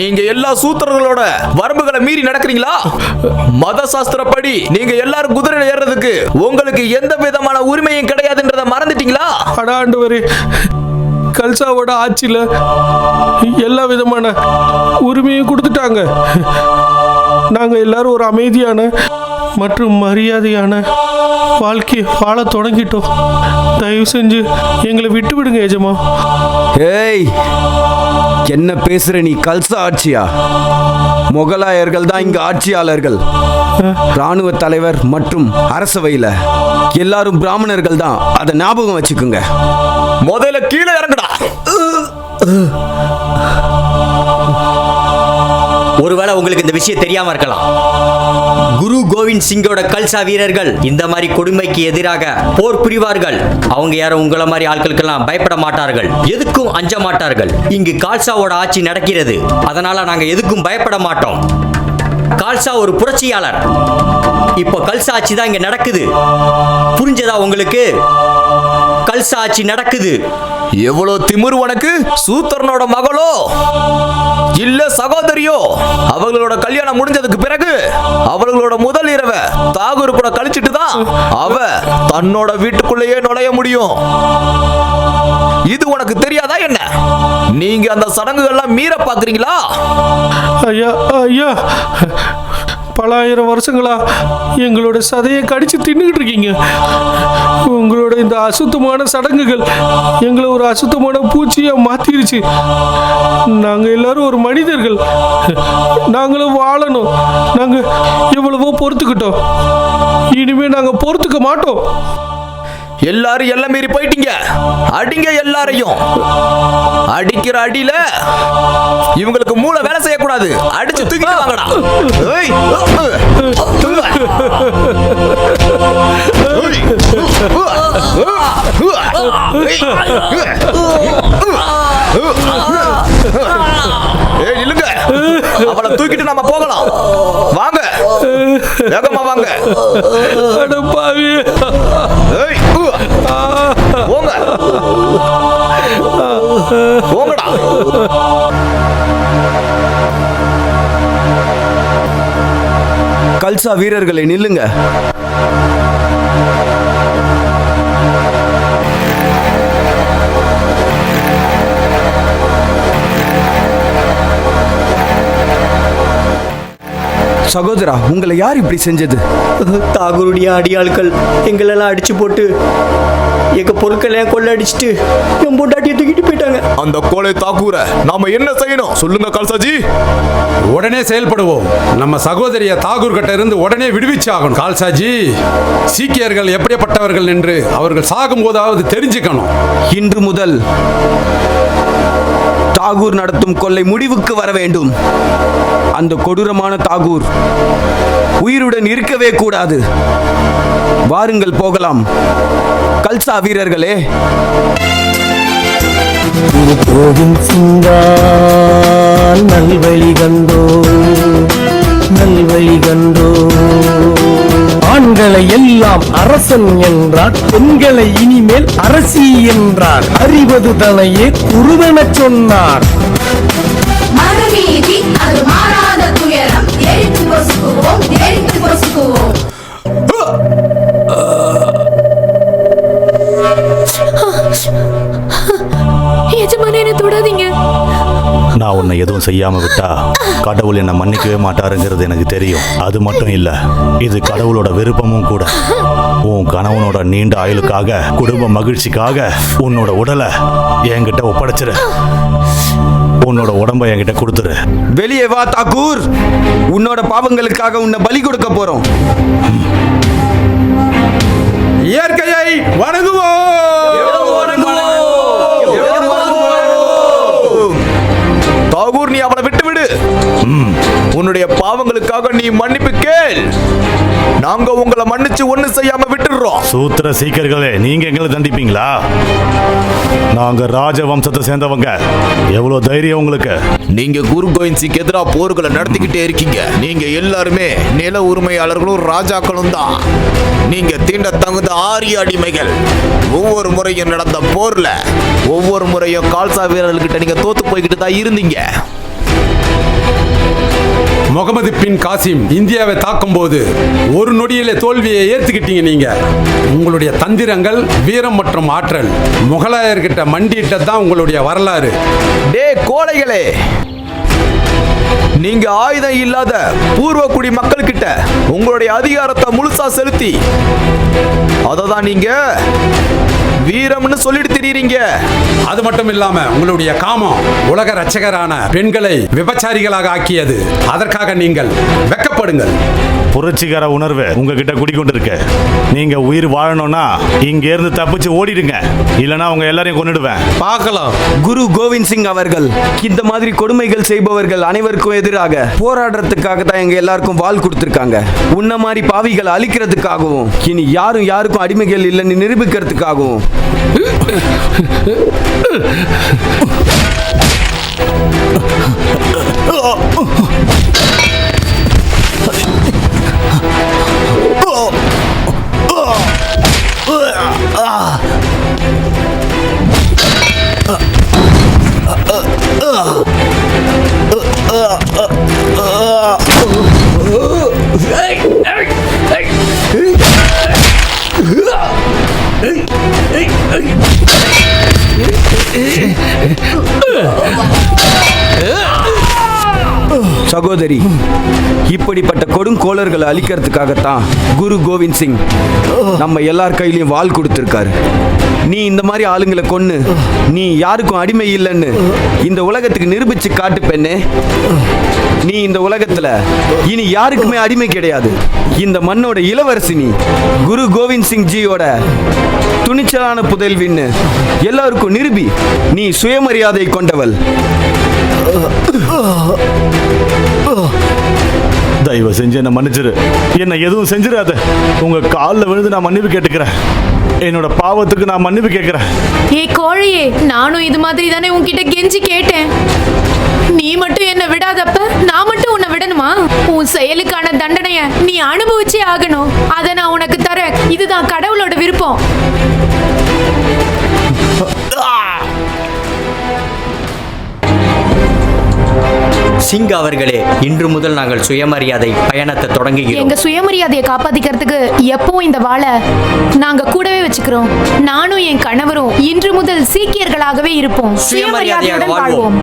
நீங்க எல்லா சூத்திரர்களோட வரம்புகளை மீறி நடக்கிறீங்களா? மத சாஸ்திரப்படி நீங்க எல்லாரும் குதிரையில ஏறுறதுக்கு உங்களுக்கு எந்த விதமான உரிமையும் கிடையாதுன்றத மறந்துட்டீங்களா? அடாண்டவரே கல்சாவோட ஆட்சியில் எல்லா விதமான உரிமையும் கொடுத்துட்டாங்க. நாங்கள் எல்லாரும் ஒரு அமைதியான மற்றும் மரியாதையான வாழ்க்கையை வாழ தொடங்கிட்டோம். தயவு செஞ்சு எங்களை விட்டு விடுங்க எஜமா. ஏய் என்ன பேசுற நீ கல்சா ஆட்சியா? முகலாயர்கள் தான் இங்க ஆட்சியாளர்கள். ராணுவ தலைவர் மற்றும் அரசவையில எல்லாரும் பிராமணர்கள் தான். அதை ஞாபகம் வச்சுக்குங்க. முதல்ல கீழே இறங்குடா. ஒருவேளை உங்களுக்கு இந்த விஷயம் தெரியாம இருக்கலாம். குரு கோவிந்த் சிங்கோட கல்சா வீரர்கள் இந்த மாதிரி கொடுமைக்கு எதிராக போர் புரிவார்கள். அவங்க யாரும் உங்களை மாதிரி ஆட்களுக்கெல்லாம் பயப்பட மாட்டார்கள். எதுக்கும் அஞ்ச மாட்டார்கள். இங்கு கால்சாவோட ஆட்சி நடக்கிறது. அதனால நாங்க எதுக்கும் பயப்பட மாட்டோம். கால்சா ஒரு புரட்சியாளர். இப்போ கல்சா ஆட்சி தான் இங்க நடக்குது. புரிஞ்சதா உங்களுக்கு? கல்சா ஆட்சி நடக்குது. எவ்வளவு திமிரு உனக்கு? சூத்தரனோட மகளோ? இல்ல சகோதரியோ அவங்களோட கல்யாணம் முடிஞ்சதுக்கு பிறகு அவர்களோட முதல் இரவை தாகூர் கூட கழிச்சிட்டு தான் அவ தன்னோட வீட்டுக்குள்ளேயே நுழைய முடியும். இது உனக்கு தெரியாதா என்ன? நீங்க அந்த சடங்குகள்லாம் மீற பாக்குறீங்களா ஐயா ஐயா. பல ஆயிரம் வருஷங்களா எங்களோட சதையை கடிச்சு தின்னுக்கிட்டு இருக்கீங்க. உங்களோட இந்த அசுத்தமான சடங்குகள் எங்களை ஒரு அசுத்தமான பூச்சியா மாத்திருச்சு. நாங்க எல்லாரும் ஒரு மனிதர்கள். நாங்களும் வாழணும். நாங்க எவ்வளவோ பொறுத்துக்கிட்டோம். இனிமே நாங்க பொறுத்துக்க மாட்டோம். எல்லாரும் எல்லாம் மீறி போயிட்டீங்க. அடிங்க எல்லாரையும். அடிக்கிற அடியில இவங்களுக்கு மூளை வேலை செய்யக்கூடாது. அடிச்சு தூக்கிட்டு வாங்கடா. ஏய். ஏய் நில்லுங்க. அவளை தூக்கிட்டு நாம போகலாம். வாங்க. வேகமா வாங்க. ஏய். போங்க. போங்கடா. கல்சா வீரர்களை நில்லுங்க. சகோதரா உங்களை யார் இப்படி செஞ்சது? தாகூருடைய அடியாள்கள் எங்களெல்லாம் அடிச்சு போட்டு எங்க பொருட்களை கொள்ள அடிச்சுட்டு என் பொண்டாட்டியை தூக்கிட்டு போயிட்டாங்க. அந்த கோலை தாக்கூர நாம என்ன செய்யணும்? சொல்லுங்க கல்சாஜி. உடனே செயல்படுவோம். நம்ம சகோதரிய தாகூர் கிட்ட இருந்து உடனே விடுவிச்சாகணும். கால்சாஜி சீக்கியர்கள் எப்படிப்பட்டவர்கள் என்று அவர்கள் சாகும் போதாவது தெரிஞ்சுக்கணும். இன்று முதல் தாகூர் நடத்தும் கொள்ளை முடிவுக்கு வர வேண்டும். அந்த கொடூரமான தாகூர் உயிருடன் இருக்கவே கூடாது. வாருங்கள் போகலாம். கல்சா வீரர்களே. நல்வழி கண்டோ நல்வழி கண்டோ. ஆண்களை எல்லாம் அரசன் என்றார் பெண்களை இனிமேல் அரசி என்றார். அறிவது தனையே குருவெனச் சொன்னார். மறுநீதி அது பொசுக்குவோம் எரித்து பொசுக்குவோம் எஜமானே என்ன தொடாதீங்க. நான் உன்னை எதுவும் செய்யாம விட்டா கடவுள் என்னை மன்னிக்கவே மாட்டாருங்கிறது எனக்கு தெரியும். அது மட்டும் இல்ல இது கடவுளோட விருப்பமும் கூட. உன் கணவனோட நீண்ட ஆயுளுக்காக குடும்ப மகிழ்ச்சிக்காக உன்னோட உடலை என்கிட்ட ஒப்படைச்சிரு. உன்னோட உடம்ப என்கிட்ட கொடுத்துரு. வெளியே வா தாக்கூர் உன்னோட பாவங்களுக்காக உன்னை பலி கொடுக்க போறோம். இயற்கையை வணங்குவோம். தாகூர் நீ அவளை விட்டு விடு உன்னுடைய பாவங்களுக்காக நீ மன்னிப்பு நாங்க உங்களை மன்னிச்சு ஒண்ணு செய்யாம விட்டுடுறோம். சூத்திர சீக்கியர்களே நீங்க எங்களை தண்டிப்பீங்களா? நாங்க ராஜ வம்சத்தை சேர்ந்தவங்க. எவ்வளவு தைரியம் உங்களுக்கு? நீங்க குரு சிங் எதிராக போர்களை நடத்திக்கிட்டே இருக்கீங்க. நீங்க எல்லாருமே நில உரிமையாளர்களும் ராஜாக்களும் தான். நீங்க தீண்ட தகுந்த ஆரிய அடிமைகள். ஒவ்வொரு முறையும் நடந்த போர்ல ஒவ்வொரு முறையும் கால்சா வீரர்கள்கிட்ட நீங்க தோத்து போய்கிட்டு தான் இருந்தீங்க. முகமது பின் காசிம் இந்தியாவை தாக்கும் போது ஒரு நொடியில தோல்வியை ஏத்துக்கிட்டீங்க நீங்க. உங்களுடைய தந்திரங்கள் வீரம் மற்றும் ஆற்றல் முகலாயர்கிட்ட மண்டிட்ட தான் உங்களுடைய வரலாறு. டே கோழைகளே நீங்க ஆயுதம் இல்லாத பூர்வக்குடி மக்கள் கிட்ட உங்களுடைய அதிகாரத்தை முழுசா செலுத்தி அதை தான் நீங்க வீரம்னு சொல்லிட்டு தெரியுறீங்க. அது மட்டும் இல்லாம உங்களுடைய காமம் உலக ரச்சகரான பெண்களை விபச்சாரிகளாக ஆக்கியது. அதற்காக நீங்கள் வெக்கப்படுங்கள் புரட்சிகர உணர்வு உங்ககிட்ட குடிக்கொண்டிருக்கு நீங்க உயிர் வாழணும்னா இங்க இருந்து தப்பிச்சு ஓடிடுங்க. இல்லனா உங்க எல்லாரையும் கொன்னுடுவேன். பார்க்கலாம். குரு கோவிந்த் சிங் அவர்கள் இந்த மாதிரி கொடுமைகள் செய்பவர்கள் அனைவருக்கும் எதிராக போராடுறதுக்காக தான் எங்க எல்லாருக்கும் வால் கொடுத்துருக்காங்க. உன்ன மாதிரி பாவிகளை அழிக்கிறதுக்காகவும் இனி யாரும் யாருக்கும் அடிமைகள் இல்லைன்னு நிரூபிக்கிறதுக்காகவும். சகோதரி இப்படிப்பட்ட கொடுங்கோளர்களை அழிக்கிறதுக்காகத்தான் குரு கோவிந்த் சிங் நம்ம எல்லார் கையிலையும் வாள் கொடுத்துருக்காரு. நீ இந்த மாதிரி ஆளுங்களை கொன்னு. நீ யாருக்கும் அடிமை இல்லைன்னு இந்த உலகத்துக்கு நிரூபிச்சு காட்டு பெண்ணே. நீ இந்த உலகத்துல இனி யாருக்குமே அடிமை கிடையாது. இந்த மண்ணோட இளவரசினி குரு கோவிந்த் சிங் ஜியோட துணிச்சலான புதல்வின்னு எல்லாருக்கும் நிரூபி. நீ சுயமரியாதை கொண்டவள். தயவு செஞ்சு என்ன மன்னிச்சிரு. என்ன எதுவும் செஞ்சிடாத. உங்க காலில் விழுந்து நான் மன்னிப்பு கேட்டுக்கிறேன். என்னோட பாவத்துக்கு நான் மன்னிப்பு கேட்கிறேன். ஏ கோழையே நானும் இது மாதிரி தானே உன்கிட்ட கெஞ்சி கேட்டேன். நீ மட்டும் என்ன விடாதப்ப நான் மட்டும் உன்னை விடணுமா? உன் செயலுக்கான தண்டனைய நீ அனுபவிச்சே ஆகணும். அதை நான் உனக்கு தரேன். இதுதான் கடவுளோட விருப்பம். சிங் அவர்களே இன்று முதல் நாங்கள் சுயமரியாதை பயணத்தை தொடங்குகிறோம். எங்க சுயமரியாதையை காப்பாத்திக்கிறதுக்கு எப்பவும் இந்த வாழை நாங்க கூடவே வச்சுக்கிறோம். நானும் என் கணவரும் இன்று முதல் சீக்கியர்களாகவே இருப்போம். சுயமரியாதையுடன். வாழ்வோம்.